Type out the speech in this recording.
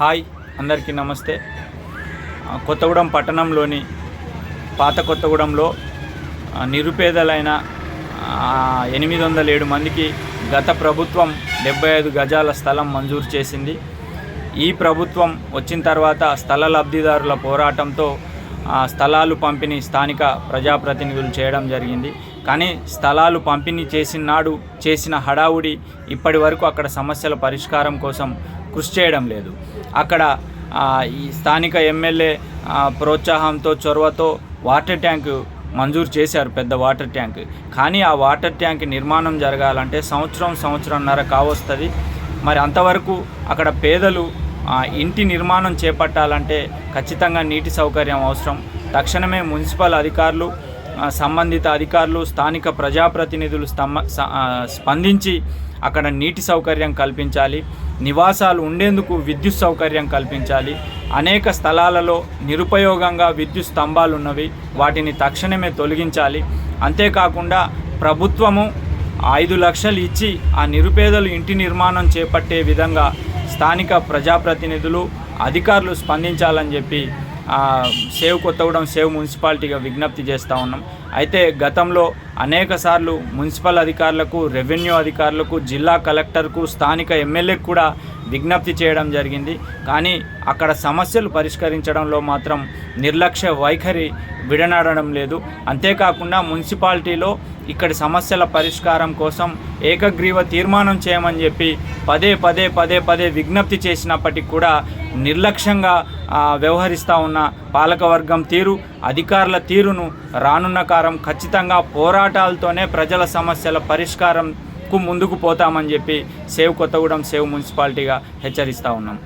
Hi అందరికీ నమస్తే. కొత్తగూడెం పట్టణంలోని పాత కొత్తగూడెంలో నిరుపేదలైన ఎనిమిది వందల ఏడు మందికి గత ప్రభుత్వం డెబ్బై ఐదు గజాల స్థలం మంజూరు చేసింది. ఈ ప్రభుత్వం వచ్చిన తర్వాత స్థల లబ్ధిదారుల పోరాటంతో స్థలాలు పంపిణీ స్థానిక ప్రజాప్రతినిధులు చేయడం జరిగింది. కానీ స్థలాలు పంపిణీ చేసిన నాడు చేసిన హడావుడి ఇప్పటి వరకు అక్కడ సమస్యల పరిష్కారం కోసం కృషి చేయడం లేదు. అక్కడ ఈ స్థానిక ఎమ్మెల్యే ప్రోత్సాహంతో చొరవతో వాటర్ ట్యాంకు మంజూరు చేశారు పెద్ద వాటర్ ట్యాంక్. కానీ ఆ వాటర్ ట్యాంక్ నిర్మాణం జరగాలంటే సంవత్సరం సంవత్సరంన్నర కావస్తుంది. మరి అంతవరకు అక్కడ పేదలు ఇంటి నిర్మాణం చేపట్టాలంటే ఖచ్చితంగా నీటి సౌకర్యం అవసరం. తక్షణమే మున్సిపల్ అధికారులు సంబంధిత అధికారులు స్థానిక ప్రజాప్రతినిధులు స్పందించి అక్కడ నీటి సౌకర్యం కల్పించాలి నివాసాలు ఉండేందుకు విద్యుత్ సౌకర్యం కల్పించాలి అనేక స్థలాలలో నిరుపయోగంగా విద్యుత్ స్తంభాలు ఉన్నవి వాటిని తక్షణమే తొలగించాలి. అంతేకాకుండా ప్రభుత్వము ఐదు లక్షలు ఇచ్చి ఆ నిరుపేదలు ఇంటి నిర్మాణం చేపట్టే విధంగా స్థానిక ప్రజాప్రతినిధులు అధికారులు స్పందించాలని చెప్పి సేవ్ కొత్తగూడెం సేవ్ మున్సిపాలిటీగా విజ్ఞప్తి చేస్తూ ఉన్నాం. అయితే గతంలో అనేక సార్లు మున్సిపల్ అధికారులకు రెవెన్యూ అధికారులకు జిల్లా కలెక్టర్కు స్థానిక ఎమ్మెల్యేకు కూడా విజ్ఞప్తి చేయడం జరిగింది. కానీ అక్కడ సమస్యలు పరిష్కరించడంలో మాత్రం నిర్లక్ష్య వైఖరి విడనాడడం లేదు. అంతేకాకుండా మున్సిపాలిటీలో ఇక్కడి సమస్యల పరిష్కారం కోసం ఏకగ్రీవ తీర్మానం చేయమని చెప్పి పదే పదే పదే పదే విజ్ఞప్తి చేసినప్పటికీ కూడా నిర్లక్ష్యంగా వ్యవహరిస్తూ ఉన్న పాలకవర్గం తీరు అధికారుల తీరును రానున్న కారం ఖచ్చితంగా పోరాటాలతోనే ప్రజల సమస్యల పరిష్కారం ముందుకు పోతామని చెప్పి సేవ్ కొత్తగూడెం సేవ్ మున్సిపాలిటీగా హెచ్చరిస్తూ ఉన్నాం.